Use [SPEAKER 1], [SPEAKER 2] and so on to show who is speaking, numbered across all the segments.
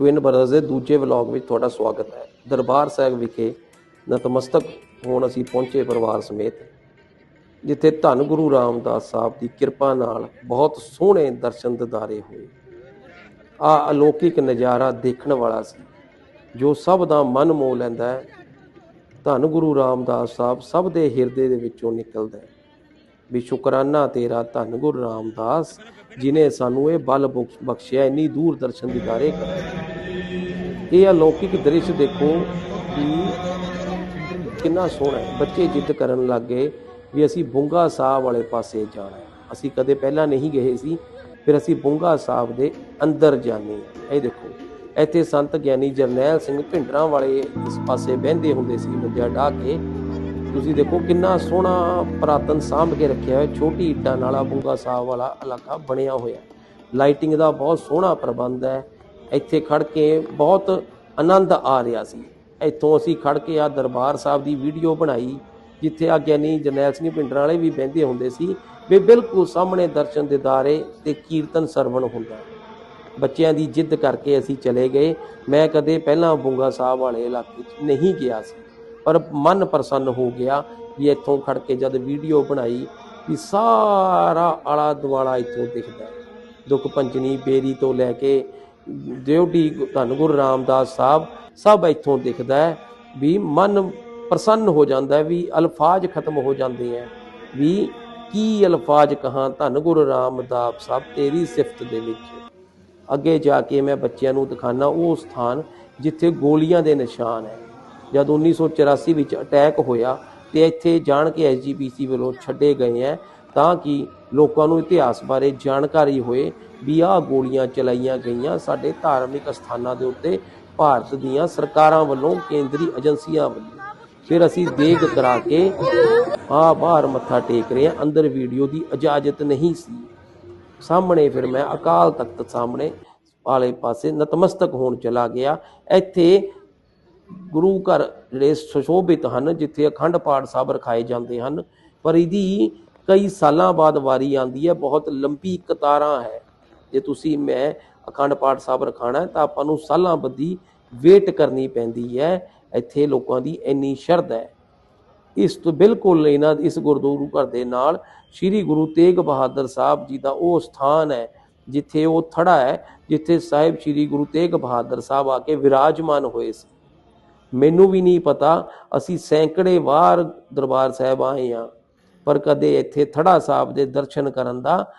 [SPEAKER 1] Twin brothers ਦੇ ਦੂਜੇ vlog ਵਿੱਚ ਤੁਹਾਡਾ ਸਵਾਗਤ ਹੈ। ਦਰਬਾਰ ਸਾਹਿਬ ਵਿਖੇ ਨਤਮਸਤਕ ਹੋਣ ਅਸੀਂ ਪਹੁੰਚੇ ਪਰਿਵਾਰ ਸਮੇਤ, ਜਿੱਥੇ ਧੰਨ ਗੁਰੂ ਰਾਮਦਾਸ ਸਾਹਿਬ ਦੀ ਕਿਰਪਾ ਨਾਲ ਬਹੁਤ ਸੋਹਣੇ ਦਰਸ਼ਨ ਦਿਦਾਰੇ ਹੋਏ। ਆ ਅਲੌਕਿਕ ਨਜ਼ਾਰਾ ਦੇਖਣ ਵਾਲਾ ਸੀ, ਜੋ ਸਭ ਦਾ ਮਨ ਮੋਹ ਲੈਂਦਾ ਹੈ। ਧੰਨ ਗੁਰੂ ਰਾਮਦਾਸ ਸਾਹਿਬ ਸਭ ਦੇ ਹਿਰਦੇ ਦੇ ਵਿੱਚੋਂ ਨਿਕਲਦਾ ਹੈ। ਵੀ ਸ਼ੁਕਰਾਨਾ ਤੇਰਾ ਧੰਨ ਗੁਰੂ ਰਾਮਦਾਸ, ਜਿਨੇ ਸਾਨੂੰ ਇਹ ਬਲ ਬਖਸ਼ਿਆ, ਇੰਨੀ ਦੂਰ ਦਰਸ਼ਨ ਦਿਦਾਰੇ ਕਰ। ਇਹ ਅਲੌਕਿਕ ਦ੍ਰਿਸ਼ ਦੇਖੋ ਕਿ ਕਿੰਨਾ ਸੋਹਣਾ ਹੈ। ਬੱਚੇ ਜਿੱਦ ਕਰਨ ਲੱਗੇ ਵੀ ਅਸੀਂ ਬੁੰਗਾ ਸਾਹਿਬ ਵਾਲੇ ਪਾਸੇ ਜਾਣਾ ਅਸੀਂ ਕਦੇ ਪਹਿਲਾਂ ਨਹੀਂ ਗਏ ਸੀ, ਫਿਰ ਅਸੀਂ ਬੁੰਗਾ ਸਾਹਿਬ ਦੇ ਅੰਦਰ ਜਾਣੇ ਇਹ ਦੇਖੋ, ਇੱਥੇ ਸੰਤ ਗਿਆਨੀ ਜਰਨੈਲ ਸਿੰਘ ਭਿੰਡਰਾਂ ਵਾਲੇ ਇਸ ਪਾਸੇ ਬਹਿੰਦੇ ਹੁੰਦੇ ਸੀ ਮੰਜਾ ਢਾ ਕੇ। ਤੁਸੀਂ ਦੇਖੋ ਕਿੰਨਾ ਸੋਹਣਾ ਪ੍ਰਾਤਨ ਸਾਂਭ ਕੇ ਰੱਖਿਆ ਹੋਇਆ ਛੋਟੀ ਇੱਟਾਂ ਨਾਲਾ ਬੁੰਗਾ ਸਾਹਿਬ ਵਾਲਾ ਇਲਾਕਾ ਬਣਿਆ ਹੋਇਆ ਲਾਈਟਿੰਗ ਦਾ ਬਹੁਤ ਸੋਹਣਾ ਪ੍ਰਬੰਧ ਹੈ। ਇੱਥੇ ਖੜ ਕੇ ਬਹੁਤ ਆਨੰਦ ਆ ਰਿਹਾ ਸੀ। ਇੱਥੋਂ ਅਸੀਂ ਖੜ ਕੇ ਆ ਦਰਬਾਰ ਸਾਹਿਬ ਦੀ ਵੀਡੀਓ ਬਣਾਈ, ਜਿੱਥੇ ਆ ਗਿਆਨੀ ਜਰਨੈਲ ਸਿੰਘ ਪਿੰਡਰਾਂ ਵਾਲੇ ਵੀ ਬਹਿੰਦੇ ਹੁੰਦੇ ਸੀ। ਵੀ ਬਿਲਕੁਲ ਸਾਹਮਣੇ ਦਰਸ਼ਨ ਦਿਦਾਰੇ ਤੇ ਕੀਰਤਨ ਸਰਵਣ ਹੁੰਦਾ ਬੱਚਿਆਂ ਦੀ ਜਿੱਦ ਕਰਕੇ ਅਸੀਂ ਚਲੇ ਗਏ। ਮੈਂ ਕਦੇ ਪਹਿਲਾਂ ਬੁੰਗਾ ਸਾਹਿਬ ਵਾਲੇ ਇਲਾਕੇ 'ਚ ਨਹੀਂ ਗਿਆ ਸੀ। ਪਰ ਮਨ ਪ੍ਰਸੰਨ ਹੋ ਗਿਆ ਵੀ ਇੱਥੋਂ ਖੜ ਕੇ ਜਦ ਵੀਡੀਓ ਬਣਾਈ ਵੀ ਸਾਰਾ ਆਲਾ ਦੁਆਲਾ ਇੱਥੋਂ ਦਿਖਦਾ ਹੈ। ਦੁੱਖ ਪੰਚਨੀ ਬੇਰੀ ਤੋਂ ਲੈ ਕੇ ਦਿਉਟੀ ਧੰਨ ਗੁਰੂ ਰਾਮਦਾਸ ਸਾਹਿਬ, ਸਭ ਇੱਥੋਂ ਦਿਖਦਾ ਹੈ ਵੀ ਮਨ ਪ੍ਰਸੰਨ ਹੋ ਜਾਂਦਾ ਵੀ ਅਲਫਾਜ਼ ਖਤਮ ਹੋ ਜਾਂਦੇ ਆ ਵੀ ਕੀ ਅਲਫਾਜ਼ ਕਹਾਂ ਧੰਨ ਗੁਰੂ ਰਾਮਦਾਸ ਸਾਹਿਬ ਤੇਰੀ ਸਿਫਤ ਦੇ ਵਿੱਚ। ਅੱਗੇ ਜਾ ਕੇ ਮੈਂ ਬੱਚਿਆਂ ਨੂੰ ਦਿਖਾਣਾ ਉਹ ਸਥਾਨ ਜਿੱਥੇ ਗੋਲੀਆਂ ਦੇ ਨਿਸ਼ਾਨ ਹੈ। ਜਦ 1984 ਵਿੱਚ ਅਟੈਕ ਹੋਇਆ ਤੇ ਇੱਥੇ ਜਾਣ ਕੇ ਐਸਜੀਪੀਸੀ ਵੱਲੋਂ ਛੱਡੇ ਗਏ ਹੈ ਤਾਂ ਕਿ ਲੋਕਾਂ ਨੂੰ ਇਤਿਹਾਸ ਬਾਰੇ ਜਾਣਕਾਰੀ ਹੋਏ ਵੀ ਆਹ ਗੋਲੀਆਂ ਚਲਾਈਆਂ ਗਈਆਂ ਸਾਡੇ ਧਾਰਮਿਕ ਸਥਾਨਾਂ ਦੇ ਉੱਤੇ ਭਾਰਤ ਦੀਆਂ ਸਰਕਾਰਾਂ ਵੱਲੋਂ, ਕੇਂਦਰੀ ਏਜੰਸੀਆਂ ਵੱਲੋਂ। ਫਿਰ ਅਸੀਂ ਦੇਗ ਕਰਾ ਕੇ ਆ ਬਾਹਰ ਮੱਥਾ ਟੇਕ ਰਹੇ ਹਾਂ, ਅੰਦਰ ਵੀਡੀਓ ਦੀ ਇਜਾਜ਼ਤ ਨਹੀਂ ਸੀ। ਸਾਹਮਣੇ ਫਿਰ ਮੈਂ ਅਕਾਲ ਤਖਤ ਸਾਹਮਣੇ ਵਾਲੇ ਪਾਸੇ ਨਤਮਸਤਕ ਹੋਣ ਚਲਾ ਗਿਆ। ਇੱਥੇ ਗੁਰੂ ਘਰ ਜਿਹੜੇ ਸੁਸ਼ੋਭਿਤ ਹਨ, ਜਿੱਥੇ ਅਖੰਡ ਪਾਠ ਸਾਹਿਬ ਰਖਾਏ ਜਾਂਦੇ ਹਨ, ਪਰ ਇਹਦੀ ਕਈ ਸਾਲਾਂ ਬਾਅਦ ਵਾਰੀ ਆਂਦੀ ਹੈ, ਬਹੁਤ ਲੰਬੀ ਕਤਾਰਾਂ ਹੈ। ਜੇ ਤੁਸੀਂ ਮੈਂ ਅਖੰਡ ਪਾਠ ਸਾਹਿਬ ਰਖਾਣਾ ਤਾਂ ਆਪਾਂ ਨੂੰ ਸਾਲਾਂ ਬੱਧੀ ਵੇਟ ਕਰਨੀ ਪੈਂਦੀ ਹੈ। ਇੱਥੇ ਲੋਕਾਂ ਦੀ ਇੰਨੀ ਸ਼ਰਧਾ ਹੈ। ਇਸ ਤੋਂ ਬਿਲਕੁਲ ਇਹਨਾਂ, ਇਸ ਗੁਰਦੁਆਰੂ ਘਰ ਦੇ ਨਾਲ ਸ੍ਰੀ ਗੁਰੂ ਤੇਗ ਬਹਾਦਰ ਸਾਹਿਬ ਜੀ ਦਾ ਉਹ ਸਥਾਨ ਹੈ, ਜਿੱਥੇ ਉਹ ਥੜਾ ਹੈ, ਜਿੱਥੇ ਸਾਹਿਬ ਸ੍ਰੀ ਗੁਰੂ ਤੇਗ ਬਹਾਦਰ ਸਾਹਿਬ ਆ ਕੇ ਵਿਰਾਜਮਾਨ ਹੋਏ ਸੀ। ਮੈਨੂੰ ਵੀ ਨਹੀਂ ਪਤਾ, ਅਸੀਂ ਸੈਂਕੜੇ ਵਾਰ ਦਰਬਾਰ ਸਾਹਿਬ ਆਏ ਆ ਪਰ ਕਦੇ ਇੱਥੇ ਥੜਾ ਸਾਹਿਬ ਦੇ ਦਰਸ਼ਨ ਕਰਨ ਦਾ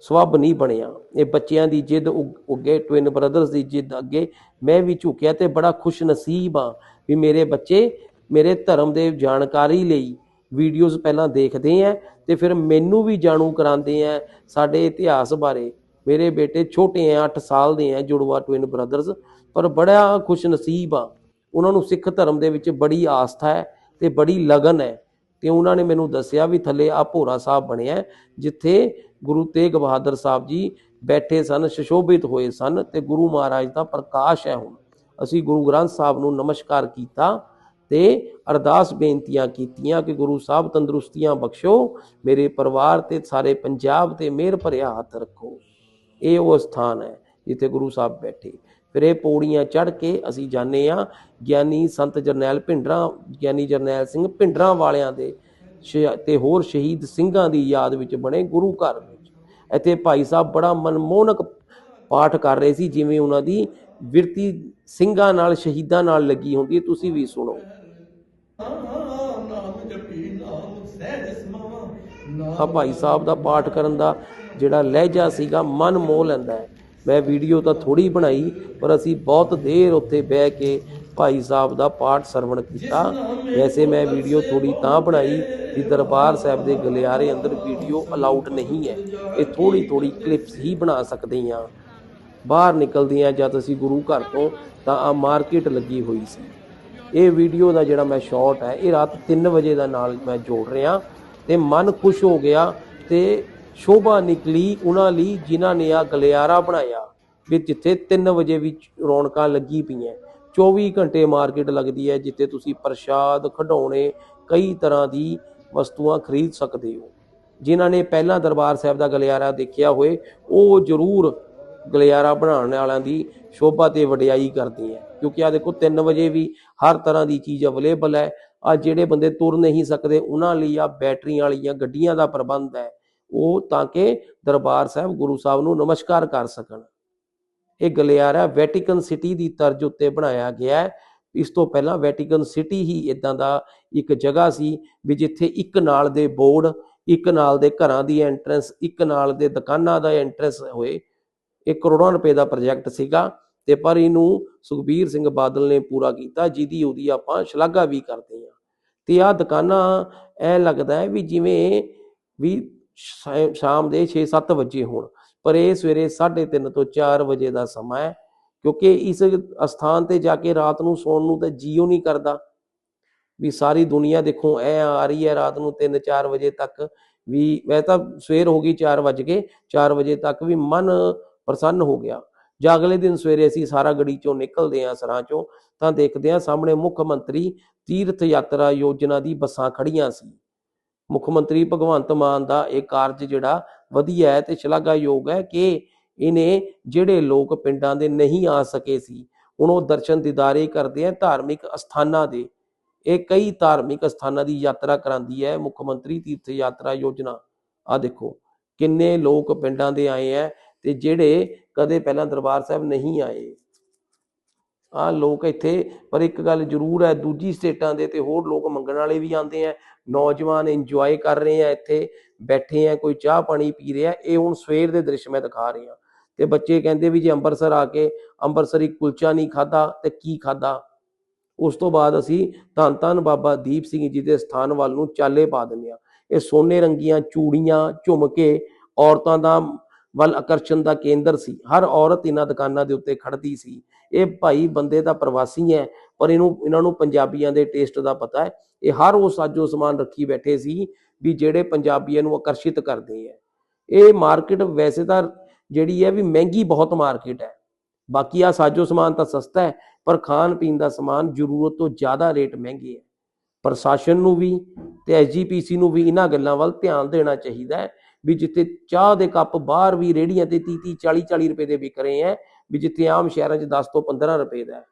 [SPEAKER 1] ਸਵੱਬ ਨਹੀਂ ਬਣਿਆ। ਇਹ ਬੱਚਿਆਂ ਦੀ ਜਿੱਦ ਉਗ- ਉੱਗੇ ਟਵਿਨ ਬ੍ਰਦਰਸ ਦੀ ਜਿੱਦ ਅੱਗੇ ਮੈਂ ਵੀ ਝੁਕਿਆ ਤੇ ਬੜਾ ਖੁਸ਼ ਨਸੀਬ ਆ ਵੀ ਮੇਰੇ ਬੱਚੇ ਮੇਰੇ ਧਰਮ ਦੇ ਜਾਣਕਾਰੀ ਲਈ ਵੀਡੀਓਜ਼ ਪਹਿਲਾਂ ਦੇਖਦੇ ਆ ਤੇ ਫਿਰ ਮੈਨੂੰ ਵੀ ਜਾਣੂ ਕਰਾਉਂਦੇ ਆ ਸਾਡੇ ਇਤਿਹਾਸ ਬਾਰੇ। ਮੇਰੇ ਬੇਟੇ ਛੋਟੇ ਆ 8 ਸਾਲ ਦੇ ਆ ਜੁੜਵਾ ਟਵਿਨ ਬ੍ਰਦਰਸ ਪਰ ਬੜਾ ਖੁਸ਼ ਨਸੀਬ ਆ ਉਹਨਾਂ ਨੂੰ ਸਿੱਖ ਧਰਮ ਦੇ ਵਿੱਚ ਬੜੀ ਆਸਥਾ ਹੈ ਤੇ ਬੜੀ ਲਗਨ ਹੈ। ਤੇ ਉਹਨਾਂ ਨੇ ਮੈਨੂੰ ਦੱਸਿਆ ਵੀ ਥੱਲੇ ਆ ਭੋਰਾ ਸਾਹਿਬ ਬਣਿਆ ਜਿੱਥੇ ਗੁਰੂ ਤੇਗ ਬਹਾਦਰ ਸਾਹਿਬ ਜੀ ਬੈਠੇ ਸਨ, ਸੁਸ਼ੋਭਿਤ ਹੋਏ ਸਨ ਤੇ ਗੁਰੂ ਮਹਾਰਾਜ ਦਾ ਪ੍ਰਕਾਸ਼ ਹੈ ਹੁਣ। ਅਸੀਂ ਗੁਰੂ ਗ੍ਰੰਥ ਸਾਹਿਬ ਨੂੰ ਨਮਸਕਾਰ ਕੀਤਾ ਤੇ ਅਰਦਾਸ ਬੇਨਤੀਆਂ ਕੀਤੀਆਂ ਕਿ ਗੁਰੂ ਸਾਹਿਬ ਤੰਦਰੁਸਤੀਆਂ ਬਖਸ਼ੋ, ਮੇਰੇ ਪਰਿਵਾਰ ਤੇ ਸਾਰੇ ਪੰਜਾਬ ਤੇ ਮਿਹਰ ਭਰਿਆ ਹੱਥ ਰੱਖੋ। ਇਹ ਉਹ ਸਥਾਨ ਹੈ ਜਿੱਥੇ ਗੁਰੂ ਸਾਹਿਬ ਬੈਠੇ। ਫਿਰ ਇਹ ਪੌੜੀਆਂ ਚੜ੍ਹ ਕੇ ਅਸੀਂ ਜਾਣੇ ਆ ਗਿਆਨੀ ਸੰਤ ਜਰਨੈਲ ਭਿੰਡਰਾਂ, ਗਿਆਨੀ ਜਰਨੈਲ ਸਿੰਘ ਭਿੰਡਰਾਂ ਵਾਲਿਆਂ ਦੇ ਸ਼- ਤੇ ਹੋਰ ਸ਼ਹੀਦ ਸਿੰਘਾਂ ਦੀ ਯਾਦ ਵਿੱਚ ਬਣੇ ਗੁਰੂ ਘਰ ਵਿੱਚ। ਇੱਥੇ ਭਾਈ ਸਾਹਿਬ ਬੜਾ ਮਨਮੋਹਨਕ ਪਾਠ ਕਰ ਰਹੇ ਸੀ, ਜਿਵੇਂ ਉਹਨਾਂ ਦੀ ਵਿਰਤੀ ਸਿੰਘਾਂ ਨਾਲ, ਸ਼ਹੀਦਾਂ ਨਾਲ ਲੱਗੀ ਹੁੰਦੀ ਹੈ। ਤੁਸੀਂ ਵੀ ਸੁਣੋ। ਆ ਭਾਈ ਸਾਹਿਬ ਦਾ ਪਾਠ ਕਰਨ ਦਾ ਜਿਹੜਾ ਲਹਿਜਾ ਸੀਗਾ ਮਨ ਮੋਹ ਲੈਂਦਾ ਹੈ। ਮੈਂ ਵੀਡੀਓ ਤਾਂ ਥੋੜੀ ਬਣਾਈ, ਪਰ ਅਸੀਂ ਬਹੁਤ ਦੇਰ ਉੱਥੇ ਬਹਿ ਕੇ ਭਾਈ ਸਾਹਿਬ ਦਾ ਪਾਠ ਸਰਵਣ ਕੀਤਾ। ਵੈਸੇ ਮੈਂ ਵੀਡੀਓ ਥੋੜੀ ਤਾਂ ਬਣਾਈ ਕਿ ਦਰਬਾਰ ਸਾਹਿਬ ਦੇ ਗਲਿਆਰੇ ਅੰਦਰ ਵੀਡੀਓ ਅਲਾਉਡ ਨਹੀਂ ਹੈ। ਇਹ ਥੋੜੀ ਥੋੜੀ ਕਲਿੱਪਸ ਹੀ ਬਣਾ ਸਕਦੇ ਹਾਂ। ਬਾਹਰ ਨਿਕਲਦੀਆਂ ਜਦ ਅਸੀਂ ਗੁਰੂ ਘਰ ਤੋਂ, ਤਾਂ ਆ ਮਾਰਕੀਟ ਲੱਗੀ ਹੋਈ ਸੀ। ਇਹ ਵੀਡੀਓ ਦਾ ਜਿਹੜਾ ਮੈਂ ਸ਼ਾਟ ਹੈ, ਇਹ ਰਾਤ 3 ਵਜੇ ਦਾ ਨਾਲ ਮੈਂ ਜੋੜ ਰਿਹਾ ਤੇ ਮਨ ਖੁਸ਼ ਹੋ ਗਿਆ ਤੇ ਸ਼ੋਭਾ ਨਿਕਲੀ ਉਹਨਾਂ ਲਈ ਜਿਨ੍ਹਾਂ ਨੇ ਆ ਗਲਿਆਰਾ ਬਣਾਇਆ ਵੀ ਜਿੱਥੇ 3 ਵਜੇ ਵੀ ਰੌਣਕਾਂ ਲੱਗੀ ਪਈਆਂ। 24 ਘੰਟੇ ਮਾਰਕੀਟ ਲੱਗਦੀ ਹੈ ਜਿੱਥੇ ਤੁਸੀਂ ਪ੍ਰਸ਼ਾਦ ਖਡਾਉਣੇ ਕਈ ਤਰ੍ਹਾਂ ਦੀ ਵਸਤੂਆਂ ਖਰੀਦ ਸਕਦੇ ਹੋ। ਜਿਨ੍ਹਾਂ ਨੇ ਪਹਿਲਾਂ ਦਰਬਾਰ ਸਾਹਿਬ ਦਾ ਗਲਿਆਰਾ ਦੇਖਿਆ ਹੋਏ, ਉਹ ਜ਼ਰੂਰ ਗਲਿਆਰਾ ਬਣਾਉਣ ਵਾਲਿਆਂ ਦੀ ਸ਼ੋਭਾ ਤੇ ਵਡਿਆਈ ਕਰਦੀ ਹੈ। ਕਿਉਂਕਿ ਆ ਦੇਖੋ 3 ਵਜੇ ਵੀ ਹਰ ਤਰ੍ਹਾਂ ਦੀ ਚੀਜ਼ ਅਵੇਲੇਬਲ ਹੈ। ਆ ਜਿਹੜੇ ਬੰਦੇ ਤੁਰ ਨਹੀਂ ਸਕਦੇ, ਉਹਨਾਂ ਲਈ ਆ ਬੈਟਰੀਆਂ ਵਾਲੀਆਂ ਗੱਡੀਆਂ ਦਾ ਪ੍ਰਬੰਧ ਹੈ। ਉਹ ਤਾਂ ਕਿ ਦਰਬਾਰ ਸਾਹਿਬ ਗੁਰੂ ਸਾਹਿਬ ਨੂੰ ਨਮਸਕਾਰ ਕਰ ਸਕਣ। ਇਹ ਗਲਿਆਰਾ ਵੈਟੀਕਨ ਸਿਟੀ ਦੀ ਤਰਜ਼ ਉੱਤੇ ਬਣਾਇਆ ਗਿਆ ਹੈ। ਇਸ ਤੋਂ ਪਹਿਲਾਂ ਵੈਟੀਕਨ ਸਿਟੀ ਹੀ ਇਦਾਂ ਦਾ ਇੱਕ ਜਗ੍ਹਾ ਸੀ ਵੀ ਜਿੱਥੇ ਇੱਕ ਨਾਲ ਦੇ ਬੋਰਡ, ਇੱਕ ਨਾਲ ਦੇ ਘਰਾਂ ਦੀ ਐਂਟਰੈਂਸ ਇੱਕ ਨਾਲ ਦੇ ਦੁਕਾਨਾਂ ਦਾ ਐਂਟਰੈਂਸ ਹੋਏ। ਇਹ ਕਰੋੜਾਂ ਰੁਪਏ ਦਾ ਪ੍ਰੋਜੈਕਟ ਸੀਗਾ ਤੇ ਪਰ ਇਹਨੂੰ ਸੁਖਬੀਰ ਸਿੰਘ ਬਾਦਲ ਨੇ ਪੂਰਾ ਕੀਤਾ, ਜਿਹਦੀ ਉਹਦੀ ਆਪਾਂ ਸ਼ਲਾਘਾ ਵੀ ਕਰਦੇ ਹਾਂ। ਤੇ ਆਹ ਦੁਕਾਨਾਂ ਐ ਲੱਗਦਾ ਹੈ ਵੀ ਜਿਵੇਂ ਵੀ ਸ਼ਾਮ ਦੇ 6-7 ਵਜੇ ਹੋਣ। ਪਰ ਇਹ ਸਵੇਰੇ 3:30 ਤੋਂ 4 ਵਜੇ ਦਾ ਸਮਾਂ ਹੈ, ਕਿਉਂਕਿ ਇਸ ਅਸਥਾਨ ਤੇ ਜਾ ਕੇ ਰਾਤ ਨੂੰ ਸੌਣ ਨੂੰ ਤਾਂ ਜੀਓ ਨਹੀਂ ਕਰਦਾ। ਵੀ ਸਾਰੀ ਦੁਨੀਆ ਦੇਖੋ, ਐ ਆ ਰਹੀ ਹੈ ਰਾਤ ਨੂੰ 3-4 ਵਜੇ ਤੱਕ। ਵੀ ਵੈ ਤਾਂ ਸਵੇਰ ਹੋ ਗਈ 4 ਵਜ ਕੇ 4 ਵਜੇ ਤੱਕ ਵੀ ਮਨ ਪ੍ਰਸੰਨ ਹੋ ਗਿਆ। ਜਾਂ ਅਗਲੇ ਦਿਨ ਸਵੇਰੇ ਅਸੀਂ ਸਾਰਾ ਗੜੀ ਚੋਂ ਨਿਕਲਦੇ ਹਾਂ ਸਰਾਂ ਚੋਂ, ਤਾਂ ਦੇਖਦੇ ਹਾਂ ਸਾਹਮਣੇ ਮੁੱਖ ਮੰਤਰੀ ਤੀਰਥ ਯਾਤਰਾ ਯੋਜਨਾ ਦੀ ਬੱਸਾਂ ਖੜੀਆਂ ਸੀ। ਮੁੱਖ ਮੰਤਰੀ ਭਗਵੰਤ ਮਾਨ ਦਾ ਇਹ ਕਾਰਜ ਜਿਹੜਾ ਵਧੀਆ ਹੈ ਤੇ ਸ਼ਲਾਘਾਯੋਗ ਹੈ ਕਿ ਇਹਨੇ ਜਿਹੜੇ ਲੋਕ ਪਿੰਡਾਂ ਦੇ ਨਹੀਂ ਆ ਸਕੇ ਸੀ, ਹੁਣ ਉਹ ਦਰਸ਼ਨ ਦਿਦਾਰੇ ਕਰਦੇ ਆ, ਧਾਰਮਿਕ ਅਸਥਾਨਾਂ ਦੇ। ਇਹ ਕਈ ਧਾਰਮਿਕ ਅਸਥਾਨਾਂ ਦੀ ਯਾਤਰਾ ਕਰਾਂਦੀ ਹੈ, ਮੁੱਖ ਮੰਤਰੀ ਤੀਰਥ ਯਾਤਰਾ ਯੋਜਨਾ। ਆ ਦੇਖੋ, ਕਿੰਨੇ ਲੋਕ ਪਿੰਡਾਂ ਦੇ ਆਏ ਹੈ ਤੇ ਜਿਹੜੇ ਕਦੇ ਪਹਿਲਾਂ ਦਰਬਾਰ ਸਾਹਿਬ ਨਹੀਂ ਆਏ। ਆ ਲੋਕ ਇੱਥੇ, ਪਰ ਇੱਕ ਗੱਲ ਜ਼ਰੂਰ ਹੈ, ਦੂਜੀ ਸਟੇਟਾਂ ਦੇ ਤੇ ਹੋਰ ਲੋਕ ਮੰਗਣ ਵਾਲੇ ਵੀ ਆਉਂਦੇ ਆ, ਨੌਜਵਾਨ ਇੰਜੋਏ ਕਰ ਰਹੇ ਆ ਇੱਥੇ, ਬੈਠੇ ਆ, ਕੋਈ ਚਾਹ ਪਾਣੀ ਪੀ ਰਿਹਾ, ਇਹ ਹੁਣ ਸਵੇਰ ਦੇ ਦ੍ਰਿਸ਼ ਮੈਂ ਦਿਖਾ ਰਿਹਾ। ਤੇ ਬੱਚੇ ਕਹਿੰਦੇ ਵੀ ਜੇ ਅੰਮ੍ਰਿਤਸਰ ਆ ਕੇ ਅੰਮ੍ਰਿਤਸਰੀ ਕੁਲਚਾ ਨਹੀਂ ਖਾਦਾ ਤੇ ਕੀ ਖਾਦਾ ਉਸ ਤੋਂ ਬਾਅਦ ਅਸੀਂ ਧੰਨ ਧੰਨ ਬਾਬਾ ਦੀਪ ਸਿੰਘ ਜੀ ਦੇ ਸਥਾਨ ਵੱਲ ਨੂੰ ਚਾਲੇ ਪਾ ਦਿੰਦੇ ਆ। ਇਹ ਸੋਨੇ ਰੰਗੀਆਂ ਚੂੜੀਆਂ ਝੁਮਕੇ ਔਰਤਾਂ ਦਾ ਵੱਲ ਆਕਰਸ਼ਣ ਦਾ ਕੇਂਦਰ ਸੀ। ਹਰ ਔਰਤ ਇਹਨਾਂ ਦੁਕਾਨਾਂ ਦੇ ਉੱਤੇ ਖੜਦੀ ਸੀ। ਇਹ ਭਾਈ ਬੰਦੇ ਦਾ ਪ੍ਰਵਾਸੀ ਹੈ, ਪਰ ਇਹਨੂੰ, ਇਹਨਾਂ ਨੂੰ ਪੰਜਾਬੀਆਂ ਦੇ ਟੇਸਟ ਦਾ ਪਤਾ ਹੈ। ਇਹ ਹਰ ਉਹ ਸਾਜੋ ਸਮਾਨ ਰੱਖੀ ਬੈਠੇ ਸੀ ਵੀ ਜਿਹੜੇ ਪੰਜਾਬੀਆਂ ਨੂੰ ਆਕਰਸ਼ਿਤ ਕਰਦੇ ਹੈ। ਇਹ ਮਾਰਕੀਟ ਵੈਸੇ ਤਾਂ ਜਿਹੜੀ ਹੈ ਵੀ ਮਹਿੰਗੀ ਬਹੁਤ ਮਾਰਕੀਟ ਹੈ। ਬਾਕੀ ਆ ਸਾਜੋ ਸਮਾਨ ਤਾਂ ਸਸਤਾ ਹੈ, ਪਰ ਖਾਣ ਪੀਣ ਦਾ ਸਮਾਨ ਜ਼ਰੂਰਤ ਤੋਂ ਜ਼ਿਆਦਾ ਰੇਟ ਮਹਿੰਗੇ ਹੈ। ਪ੍ਰਸ਼ਾਸਨ ਨੂੰ ਵੀ ਤੇ ਐਸਜੀਪੀਸੀ ਨੂੰ ਵੀ ਇਹਨਾਂ ਗੱਲਾਂ ਵੱਲ ਧਿਆਨ ਦੇਣਾ ਚਾਹੀਦਾ ਹੈ ਵੀ ਜਿੱਥੇ ਚਾਹ ਦੇ ਕੱਪ ਬਾਹਰ ਵੀ ਰੇੜੀਆਂ ਤੇ 30 30 40 40 ਰੁਪਏ ਦੇ ਵਿਕ ਰਹੇ ਹੈ ਵੀ ਜਿੱਥੇ ਆਮ ਸ਼ਹਿਰਾਂ 'ਚ 10 ਤੋਂ 15 ਰੁਪਏ ਦਾ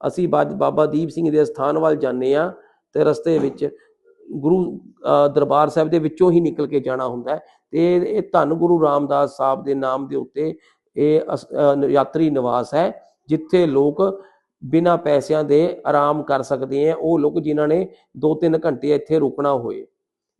[SPEAKER 1] ਅਸੀਂ ਬਾਬਾ ਦੀਪ ਸਿੰਘ ਦੇ ਸਥਾਨ ਵੱਲ ਜਾਂਦੇ ਆ ਤੇ ਰਸਤੇ ਵਿੱਚ ਗੁਰੂ ਦਰਬਾਰ ਸਾਹਿਬ ਦੇ ਵਿੱਚੋਂ ਹੀ ਨਿਕਲ ਕੇ ਜਾਣਾ ਹੁੰਦਾ ਤੇ ਇਹ ਧੰਨ ਗੁਰੂ ਰਾਮਦਾਸ ਸਾਹਿਬ ਦੇ ਨਾਮ ਦੇ ਉੱਤੇ ਇਹ ਯਾਤਰੀ ਨਿਵਾਸ ਹੈ, ਜਿੱਥੇ ਲੋਕ ਬਿਨਾਂ ਪੈਸਿਆਂ ਦੇ ਆਰਾਮ ਕਰ ਸਕਦੇ ਆ ਉਹ ਲੋਕ ਜਿਨ੍ਹਾਂ ਨੇ 2-3 ਘੰਟੇ ਇੱਥੇ ਰੁਕਣਾ ਹੋਏ,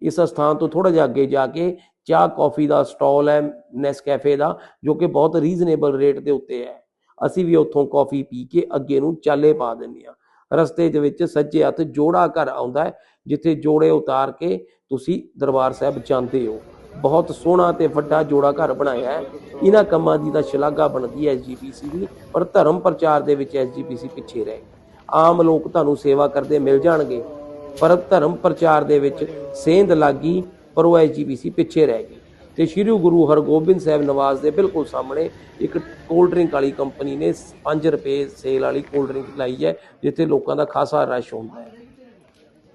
[SPEAKER 1] ਇਸ ਸਥਾਨ ਤੋਂ ਥੋੜਾ ਜਿਹਾ ਅੱਗੇ ਜਾ ਕੇ ਚਾਹ, ਕੌਫੀ ਦਾ ਸਟਾਲ ਹੈ ਨੈਸਕੈਫੇ ਦਾ, ਜੋ ਕਿ ਬਹੁਤ ਰੀਜ਼ਨੇਬਲ ਰੇਟ ਦੇ ਉੱਤੇ ਹੈ। ਅਸੀਂ ਵੀ ਉੱਥੋਂ ਕੌਫੀ ਪੀ ਕੇ ਅੱਗੇ ਨੂੰ ਚਾਲੇ ਪਾ ਦਿੰਦੇ ਆ ਰਸਤੇ ਦੇ ਵਿੱਚ ਸੱਜੇ ਹੱਥ ਜੋੜਾ ਘਰ ਆਉਂਦਾ ਹੈ, ਜਿੱਥੇ ਜੋੜੇ ਉਤਾਰ ਕੇ ਤੁਸੀਂ ਦਰਬਾਰ ਸਾਹਿਬ ਜਾਂਦੇ ਹੋ। ਬਹੁਤ ਸੋਹਣਾ ਤੇ ਵੱਡਾ ਜੋੜਾ ਘਰ ਬਣਾਇਆ ਹੈ। ਇਹਨਾਂ ਕੰਮਾਂ ਦੀ ਤਾਂ ਸ਼ਲਾਘਾ ਬਣਦੀ ਹੈ ਐਸਜੀਪੀਸੀ ਦੀ, ਪਰ ਧਰਮ ਪ੍ਰਚਾਰ ਦੇ ਵਿੱਚ ਐਸਜੀਪੀਸੀ ਪਿੱਛੇ ਰਹਿ। ਗਈ ਆਮ ਲੋਕ ਤੁਹਾਨੂੰ ਸੇਵਾ ਕਰਦੇ ਮਿਲ ਜਾਣਗੇ, ਪਰ ਧਰਮ ਪ੍ਰਚਾਰ ਦੇ ਵਿੱਚ ਸੇਂਧ ਲੱਗੀ ਪਰ ਉਹ ਐਸਜੀਪੀਸੀ ਪਿੱਛੇ ਰਹਿ ਗਈ। ਤੇ ਸ੍ਰੀ ਗੁਰੂ ਹਰਗੋਬਿੰਦ ਸਾਹਿਬ ਨਵਾਜ਼ ਦੇ ਬਿਲਕੁਲ ਸਾਹਮਣੇ ਇੱਕ ਕੋਲਡ ਡਰਿੰਕ ਵਾਲੀ ਕੰਪਨੀ ਨੇ 5 ਰੁਪਏ ਸੇਲ ਵਾਲੀ ਕੋਲਡ ਡਰਿੰਕ ਲਾਈ ਹੈ, ਜਿੱਥੇ ਲੋਕਾਂ ਦਾ ਖਾਸਾ ਰਸ਼ ਹੁੰਦਾ ਹੈ।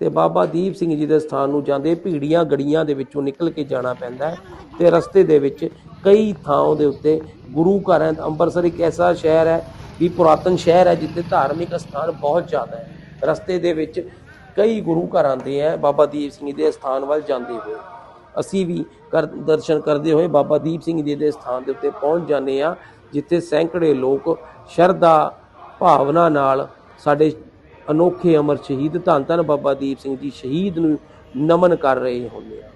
[SPEAKER 1] ਤੇ ਬਾਬਾ ਦੀਪ ਸਿੰਘ ਜੀ ਦੇ ਸਥਾਨ ਨੂੰ ਜਾਂਦੇ ਭੀੜੀਆਂ ਗੜੀਆਂ ਦੇ ਵਿੱਚੋਂ ਨਿਕਲ ਕੇ ਜਾਣਾ ਪੈਂਦਾ ਹੈ ਤੇ ਰਸਤੇ ਦੇ ਵਿੱਚ ਕਈ ਥਾਂ ਦੇ ਉੱਤੇ ਗੁਰੂ ਘਰ ਹੈ। ਅੰਮ੍ਰਿਤਸਰ ਇੱਕ ਐਸਾ ਸ਼ਹਿਰ ਹੈ ਵੀ ਪੁਰਾਤਨ ਸ਼ਹਿਰ ਹੈ ਜਿੱਥੇ ਧਾਰਮਿਕ ਸਥਾਨ ਬਹੁਤ ਜ਼ਿਆਦਾ ਹੈ। ਰਸਤੇ ਦੇ ਵਿੱਚ ਕਈ ਗੁਰੂ ਘਰ ਆਉਂਦੇ ਆ, ਬਾਬਾ ਦੀਪ ਸਿੰਘ ਦੇ ਸਥਾਨ ਵੱਲ ਜਾਂਦੇ ਹੋਏ। ਅਸੀਂ ਵੀ ਕਰ, ਦਰਸ਼ਨ ਕਰਦੇ ਹੋਏ ਬਾਬਾ ਦੀਪ ਸਿੰਘ ਜੀ ਦੇ ਸਥਾਨ ਦੇ ਉੱਤੇ ਪਹੁੰਚ ਜਾਂਦੇ ਆ, ਜਿੱਥੇ ਸੈਂਕੜੇ ਲੋਕ ਸ਼ਰਧਾ ਭਾਵਨਾ ਨਾਲ ਸਾਡੇ ਅਨੋਖੇ ਅਮਰ ਸ਼ਹੀਦ ਧੰਨ ਧੰਨ ਬਾਬਾ ਦੀਪ ਸਿੰਘ ਜੀ ਸ਼ਹੀਦ ਨੂੰ ਨਮਨ ਕਰ ਰਹੇ ਹੁੰਦੇ ਆ।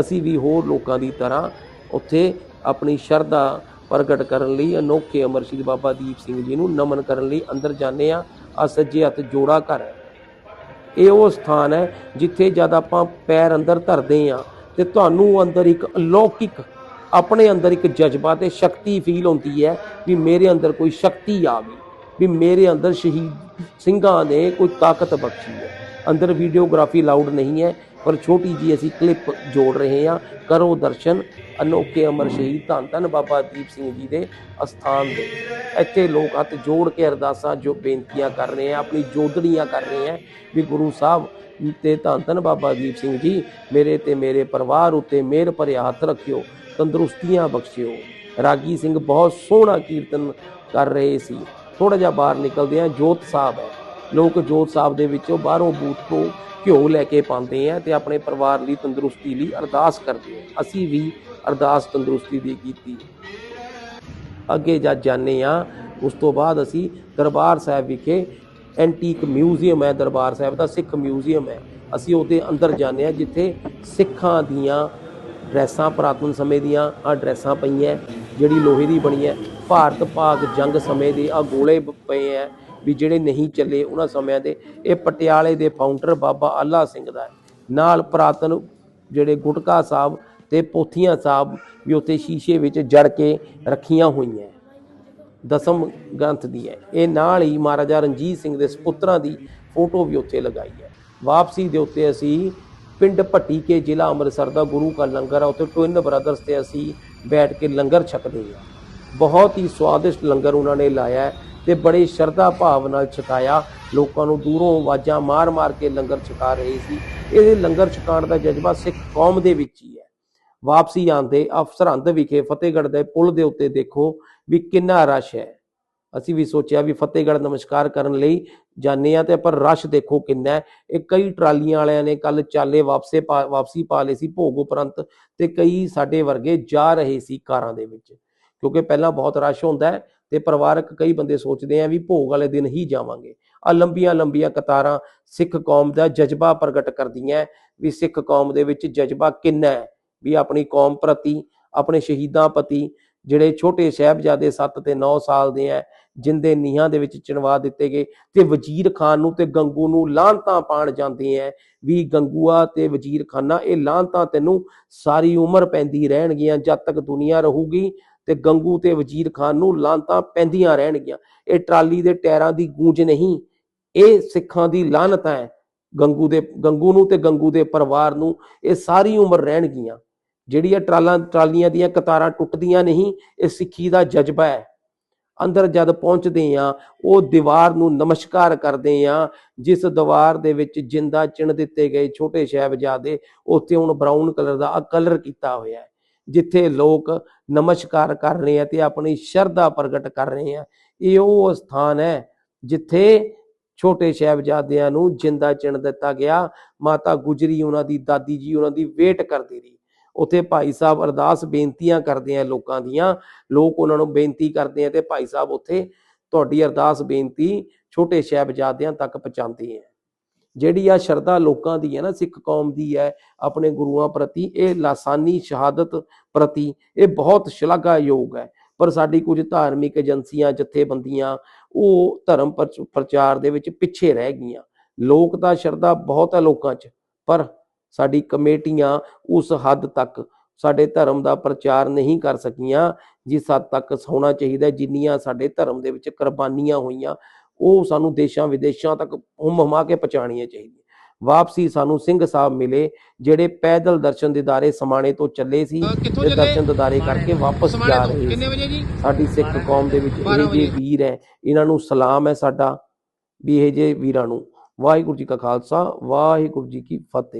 [SPEAKER 1] ਅਸੀਂ ਵੀ ਹੋਰ ਲੋਕਾਂ ਦੀ ਤਰ੍ਹਾਂ ਉੱਥੇ ਆਪਣੀ ਸ਼ਰਧਾ ਪ੍ਰਗਟ ਕਰਨ ਲਈ, ਅਨੋਖੇ ਅਮਰ ਸ਼ਹੀਦ ਬਾਬਾ ਦੀਪ ਸਿੰਘ ਜੀ ਨੂੰ ਨਮਨ ਕਰਨ ਲਈ ਅੰਦਰ ਜਾਂਦੇ ਆ। ਆ ਸੱਜੇ ਹੱਥ ਜੋੜਾ ਘਰ ਇਹ ਉਹ ਸਥਾਨ ਹੈ ਜਿੱਥੇ ਜਦ ਆਪਾਂ ਪੈਰ ਅੰਦਰ ਧਰਦੇ ਆ ਤੇ ਤੁਹਾਨੂੰ ਅੰਦਰ ਇੱਕ ਅਲੌਕਿਕ, ਆਪਣੇ ਅੰਦਰ ਇੱਕ ਜਜ਼ਬਾ ਤੇ ਸ਼ਕਤੀ ਫੀਲ ਹੁੰਦੀ ਹੈ ਵੀ ਮੇਰੇ ਅੰਦਰ ਕੋਈ ਸ਼ਕਤੀ ਆ ਗਈ, ਵੀ ਮੇਰੇ ਅੰਦਰ ਸ਼ਹੀਦ ਸਿੰਘਾਂ ਨੇ ਕੋਈ ਤਾਕਤ ਬਖਸ਼ੀ ਹੈ। ਅੰਦਰ ਵੀਡੀਓਗ੍ਰਾਫੀ ਲਾਊਡ ਨਹੀਂ ਹੈ ਪਰ ਛੋਟੀ ਜੀ ਅਸੀਂ ਕਲਿੱਪ ਜੋੜ ਰਹੇ ਹਾਂ। ਕਰੋ ਦਰਸ਼ਨ। ਅਨੋਖੇ ਅਮਰ ਸ਼ਹੀਦ। ਧੰਨ ਧੰਨ ਬਾਬਾ ਦੀਪ ਸਿੰਘ ਜੀ ਦੇ ਅਸਥਾਨ ਦੇ ਇੱਥੇ ਲੋਕ ਹੱਥ ਜੋੜ ਕੇ ਅਰਦਾਸਾਂ ਜੋ ਬੇਨਤੀਆਂ ਕਰ ਰਹੇ ਆ, ਆਪਣੀ ਜੋਦੜੀਆਂ ਕਰ ਰਹੇ ਆ, ਵੀ ਗੁਰੂ ਸਾਹਿਬ ਤੇ ਧੰਨ ਧੰਨ ਬਾਬਾ ਦੀਪ ਸਿੰਘ ਜੀ, ਮੇਰੇ ਤੇ ਮੇਰੇ ਪਰਿਵਾਰ ਉੱਤੇ ਮਿਹਰ ਭਰਿਆ ਹੱਥ ਰੱਖਿਓ, ਤੰਦਰੁਸਤੀਆਂ ਬਖਸ਼ਿਓ। ਰਾਗੀ ਸਿੰਘ ਬਹੁਤ ਸੋਹਣਾ ਕੀਰਤਨ ਕਰ ਰਹੇ ਸੀ। ਥੋੜਾ ਜਿਹਾ ਬਾਹਰ ਨਿਕਲਦੇ ਆ ਜੋਤ ਸਾਹਿਬ ਹੈ। ਲੋਕ ਜੋਤ ਸਾਹਿਬ ਦੇ ਵਿੱਚੋਂ ਬਾਹਰੋਂ ਬੂਥ ਤੋਂ ਘਿਓ ਲੈ ਕੇ ਪਾਉਂਦੇ ਆ ਤੇ ਆਪਣੇ ਪਰਿਵਾਰ ਲਈ ਤੰਦਰੁਸਤੀ ਲਈ ਅਰਦਾਸ ਕਰਦੇ ਆ। ਅਸੀਂ ਵੀ ਅਰਦਾਸ ਤੰਦਰੁਸਤੀ ਦੀ ਕੀਤੀ। ਅੱਗੇ ਜਦ ਜਾਂਦੇ ਆ, ਉਸ ਤੋਂ ਬਾਅਦ ਅਸੀਂ ਦਰਬਾਰ ਸਾਹਿਬ ਵਿਖੇ ਐਂਟੀਕ ਮਿਊਜ਼ੀਅਮ ਹੈ, ਦਰਬਾਰ ਸਾਹਿਬ ਦਾ ਸਿੱਖ ਮਿਊਜ਼ੀਅਮ ਹੈ। ਅਸੀਂ ਉਹਦੇ ਅੰਦਰ ਜਾਂਦੇ ਆ, ਜਿੱਥੇ ਸਿੱਖਾਂ ਦੀਆਂ ਡਰੈਸਾਂ ਪੁਰਾਤਨ ਸਮੇਂ ਦੀਆਂ ਆ ਡਰੈਸਾਂ ਪਈਆਂ, ਜਿਹੜੀ ਲੋਹੇ ਦੀ ਬਣੀ ਹੈ। ਭਾਰਤ ਭਾਗ ਜੰਗ ਸਮੇਂ ਦੇ ਆ ਗੋਲੇ ਪਏ ਹੈ ਵੀ ਜਿਹੜੇ ਨਹੀਂ ਚੱਲੇ ਉਹਨਾਂ ਸਮਿਆਂ ਦੇ, ਇਹ ਪਟਿਆਲੇ ਦੇ ਫਾਊਂਡਰ ਬਾਬਾ ਅੱਲਾ ਸਿੰਘ ਦਾ ਨਾਲ ਪੁਰਾਤਨ ਜਿਹੜੇ ਗੁਟਕਾ ਸਾਹਿਬ ਤੇ ਪੋਥੀਆਂ ਸਾਹਿਬ ਵੀ ਉੱਥੇ ਸ਼ੀਸ਼ੇ ਵਿੱਚ ਜੜ ਕੇ ਰੱਖੀਆਂ ਹੋਈਆਂ ਦਸਮ ਗ੍ਰੰਥ ਦੀ ਹੈ। ਇਹ ਨਾਲ ਹੀ ਮਹਾਰਾਜਾ ਰਣਜੀਤ ਸਿੰਘ ਦੇ ਸੁਪੁੱਤਰਾਂ ਦੀ ਫੋਟੋ ਵੀ ਉੱਥੇ ਲਗਾਈ ਹੈ। ਵਾਪਸੀ ਦੇ ਉੱਤੇ ਅਸੀਂ ਪਿੰਡ ਭੱਟੀ ਕੇ ਜ਼ਿਲ੍ਹਾ ਅੰਮ੍ਰਿਤਸਰ ਦਾ ਗੁਰੂ ਕਾ ਲੰਗਰ ਆ, ਉੱਥੇ ਟਵਿਨ ਬ੍ਰਦਰਸ ਤੇ ਅਸੀਂ ਬੈਠ ਕੇ ਲੰਗਰ ਛਕਦੇ ਹਾਂ। ਬਹੁਤ ਹੀ ਸਵਾਦਿਸ਼ਟ ਲੰਗਰ ਉਹਨਾਂ ਨੇ ਲਾਇਆ ਤੇ ਬੜੇ ਸ਼ਰਧਾ ਭਾਵ ਨਾਲ ਛਕਾਇਆ। ਲੋਕਾਂ ਨੂੰ ਦੂਰੋਂ ਆਵਾਜ਼ਾਂ ਮਾਰ-ਮਾਰ ਕੇ ਲੰਗਰ ਛਕਾ ਰਹੇ ਸੀ। ਇਹ ਲੰਗਰ ਛਕਾਉਣ ਦਾ ਜਜ਼ਬਾ ਸਿੱਖ ਕੌਮ ਦੇ ਵਿੱਚ ਹੀ ਹੈ। ਵਾਪਸੀ ਆਂਦੇ ਅਫਸਰਹੰਦ ਵਿਖੇ ਫਤਿਹਗੜ੍ਹ ਦੇ ਪੁਲ ਦੇ ਉੱਤੇ ਦੇਖੋ ਵੀ ਕਿੰਨਾ ਰਸ਼ ਹੈ। ਅਸੀਂ ਵੀ ਸੋਚਿਆ ਵੀ ਫਤਿਹਗੜ੍ਹ ਨਮਸਕਾਰ ਕਰਨ ਲਈ ਜਾਂਦੇ ਆ ਤੇ ਪਰ ਰਸ਼ ਦੇਖੋ ਕਿੰਨਾ ਹੈ। ਇਹ ਕਈ ਟਰਾਲੀਆਂ ਵਾਲਿਆਂ ਨੇ ਕੱਲ ਚਾਲੇ ਵਾਪਸੇ ਪਾ- ਵਾਪਸੀ ਪਾ ਲਏ ਸੀ ਭੋਗ ਉਪਰੰਤ ਤੇ ਕਈ ਸਾਡੇ ਵਰਗੇ ਜਾ ਰਹੇ ਸੀ ਕਾਰਾਂ ਦੇ ਵਿੱਚ। ਕਿਉਂਕਿ ਪਹਿਲਾਂ ਬਹੁਤ ਰਸ਼ ਹੁੰਦਾ ਹੈ। ਤੇ ਪਰਿਵਾਰਕ ਕਈ ਬੰਦੇ ਸੋਚਦੇ ਆ ਵੀ ਭੋਗ ਵਾਲੇ ਦਿਨ ਹੀ ਜਾਵਾਂਗੇ। ਆ ਲੰਬੀਆਂ ਲੰਬੀਆਂ ਕਤਾਰਾਂ ਸਿੱਖ ਕੌਮ ਦਾ ਜਜ਼ਬਾ ਪ੍ਰਗਟ ਕਰਦੀਆਂ ਵੀ ਸਿੱਖ ਕੌਮ ਦੇ ਵਿੱਚ ਜਜ਼ਬਾ ਕਿੰਨਾ ਹੈ ਵੀ ਆਪਣੀ ਕੌਮ ਪ੍ਰਤੀ, ਆਪਣੇ ਸ਼ਹੀਦਾਂ ਪ੍ਰਤੀ ਜਿਹੜੇ ਛੋਟੇ ਸਾਹਿਬਜ਼ਾਦੇ 7 ਤੇ 9 ਸਾਲ ਦੇ ਆ ਜਿੰਦੇ ਨੀਹਾਂ ਦੇ ਵਿੱਚ ਚਿਣਵਾ ਦਿੱਤੇ ਗਏ ਤੇ ਵਜ਼ੀਰ ਖਾਨ ਨੂੰ ਤੇ ਗੰਗੂ ਨੂੰ ਲਾਂਤਾਂ ਪਾਣ ਜਾਂਦੇ ਆ ਵੀ ਗੰਗੂਆ ਤੇ ਵਜ਼ੀਰ ਖਾਨਾ, ਇਹ ਲਾਂਤਾਂ ਤੈਨੂੰ ਸਾਰੀ ਉਮਰ ਪੈਂਦੀ ਰਹਿਣਗੀਆਂ, ਜਦ ਤੱਕ ਦੁਨੀਆ ਰਹੂਗੀ ਤੇ ਗੰਗੂ ਤੇ ਵਜ਼ੀਰ ਖਾਨ ਨੂੰ ਲਾਂਤਾਂ ਪੈਂਦੀਆਂ ਰਹਿਣਗੀਆਂ। ਇਹ ਟਰਾਲੀ ਦੇ ਟਾਇਰਾਂ ਦੀ ਗੂੰਜ ਨਹੀਂ, ਇਹ ਸਿੱਖਾਂ ਦੀ ਲਾਨਤ ਹੈ। ਗੰਗੂ ਦੇ, ਗੰਗੂ ਨੂੰ ਤੇ ਗੰਗੂ ਦੇ ਪਰਿਵਾਰ ਨੂੰ ਇਹ ਸਾਰੀ ਉਮਰ ਰਹਿਣਗੀਆਂ। ਜਿਹੜੀਆਂ ਟਰਾਲਾਂ, ਟਰਾਲੀਆਂ ਦੀਆਂ ਕਤਾਰਾਂ ਟੁੱਟਦੀਆਂ ਨਹੀਂ, ਇਹ ਸਿੱਖੀ ਦਾ ਜਜ਼ਬਾ ਹੈ। ਅੰਦਰ ਜਦ ਪਹੁੰਚਦੇ ਆ ਉਹ ਦੀਵਾਰ ਨੂੰ ਨਮਸਕਾਰ ਕਰਦੇ ਆ ਜਿਸ ਦੀਵਾਰ ਦੇ ਵਿੱਚ ਜਿੰਦਾ ਚਿਣ ਦਿੱਤੇ ਗਏ ਛੋਟੇ ਸਾਹਿਬਜ਼ਾਦੇ, ਉੱਥੇ ਹੁਣ ਬਰਾਊਨ ਕਲਰ ਦਾ ਆ ਕਲਰ ਕੀਤਾ ਹੋਇਆ ਹੈ। ਜਿੱਥੇ ਲੋਕ ਨਮਸਕਾਰ ਕਰ ਰਹੇ ਆ ਤੇ ਆਪਣੀ ਸ਼ਰਧਾ ਪ੍ਰਗਟ ਕਰ ਰਹੇ ਆ, ਇਹ ਉਹ ਸਥਾਨ ਹੈ ਜਿੱਥੇ ਛੋਟੇ ਸਾਹਿਬਜ਼ਾਦਿਆਂ ਨੂੰ ਜਿੰਦਾ ਚਿਣ ਦਿੱਤਾ ਗਿਆ, ਮਾਤਾ ਗੁਜਰੀ ਉਹਨਾਂ ਦੀ ਦਾਦੀ ਜੀ ਉਹਨਾਂ ਦੀ ਵੇਟ ਕਰਦੀ ਰਹੀ। ਉੱਥੇ ਭਾਈ ਸਾਹਿਬ ਅਰਦਾਸ ਬੇਨਤੀਆਂ ਕਰਦੇ ਆ ਲੋਕਾਂ ਦੀਆਂ, ਲੋਕ ਉਹਨਾਂ ਨੂੰ ਬੇਨਤੀ ਕਰਦੇ ਆ ਤੇ ਭਾਈ ਸਾਹਿਬ ਉੱਥੇ ਤੁਹਾਡੀ ਅਰਦਾਸ ਬੇਨਤੀ ਛੋਟੇ ਸਾਹਿਬਜ਼ਾਦਿਆਂ ਤੱਕ ਪਹੁੰਚਾਉਂਦੇ ਆ। ਜਿਹੜੀ ਆ ਸ਼ਰਧਾ ਲੋਕਾਂ ਦੀ ਹੈ ਨਾ, ਸਿੱਖ ਕੌਮ ਦੀ ਹੈ, ਆਪਣੇ ਗੁਰੂਆਂ ਪ੍ਰਤੀ, ਇਹ ਲਾਸਾਨੀ ਸ਼ਹਾਦਤ ਪ੍ਰਤੀ ਇਹ ਬਹੁਤ ਸ਼ਲਾਘਾਯੋਗ ਹੈ। ਪਰ ਸਾਡੀ ਕੁਝ ਧਾਰਮਿਕ ਏਜੰਸੀਆਂ, ਜਥੇਬੰਦੀਆਂ ਉਹ ਧਰਮ ਪ੍ਰਚਾਰ ਦੇ ਵਿੱਚ ਪਿੱਛੇ ਰਹਿ ਗਈਆਂ। ਲੋਕ ਦਾ ਸ਼ਰਧਾ ਬਹੁਤ ਹੈ ਲੋਕਾਂ 'ਚ, ਪਰ ਸਾਡੀ ਕਮੇਟੀਆਂ ਉਸ ਹੱਦ ਤੱਕ ਸਾਡੇ ਧਰਮ ਦਾ ਪ੍ਰਚਾਰ ਨਹੀਂ ਕਰ ਸਕੀਆਂ, ਜਿਸ ਹੱਦ ਤੱਕ ਹੋਣਾ ਚਾਹੀਦਾ ਜਿੰਨੀਆਂ ਸਾਡੇ ਧਰਮ ਦੇ ਵਿੱਚ ਕੁਰਬਾਨੀਆਂ ਹੋਈਆਂ। ਉਹ ਸਾਨੂੰ ਦੇਸ਼ਾਂ ਵਿਦੇਸ਼ਾਂ ਤੱਕ ਹੁਮ ਹੁਮਾ ਕੇ ਪਹੁੰਚਾਉਣੀਆਂ ਚਾਹੀਦੀਆਂ। ਵਾਪਸੀ ਸਾਨੂੰ ਸਿੰਘ ਸਾਹਿਬ ਮਿਲੇ ਜਿਹੜੇ ਪੈਦਲ ਦਰਸ਼ਨ ਦਿਦਾਰੇ ਸਮਾਣੇ ਤੋਂ ਚੱਲੇ ਸੀ ਤੇ? ਦਰਸ਼ਨ ਦਿਦਾਰੇ ਕਰਕੇ ਵਾਪਸ ਜਾ ਰਹੇ ਸੀ। ਸਾਡੀ ਸਿੱਖ ਕੌਮ ਦੇ ਵਿੱਚ ਇਹ ਜੇ। ਵੀਰ ਹੈ ਇਹਨਾਂ ਨੂੰ ਸਲਾਮ ਹੈ ਸਾਡਾ ਵੀ ਇਹ ਜੇ ਵੀਰਾਂ ਨੂੰ। ਵਾਹਿਗੁਰੂ ਜੀ ਕਾ ਖਾਲਸਾ ਵਾਹਿਗੁਰੂ ਜੀ ਕੀ ਫਤਿਹ।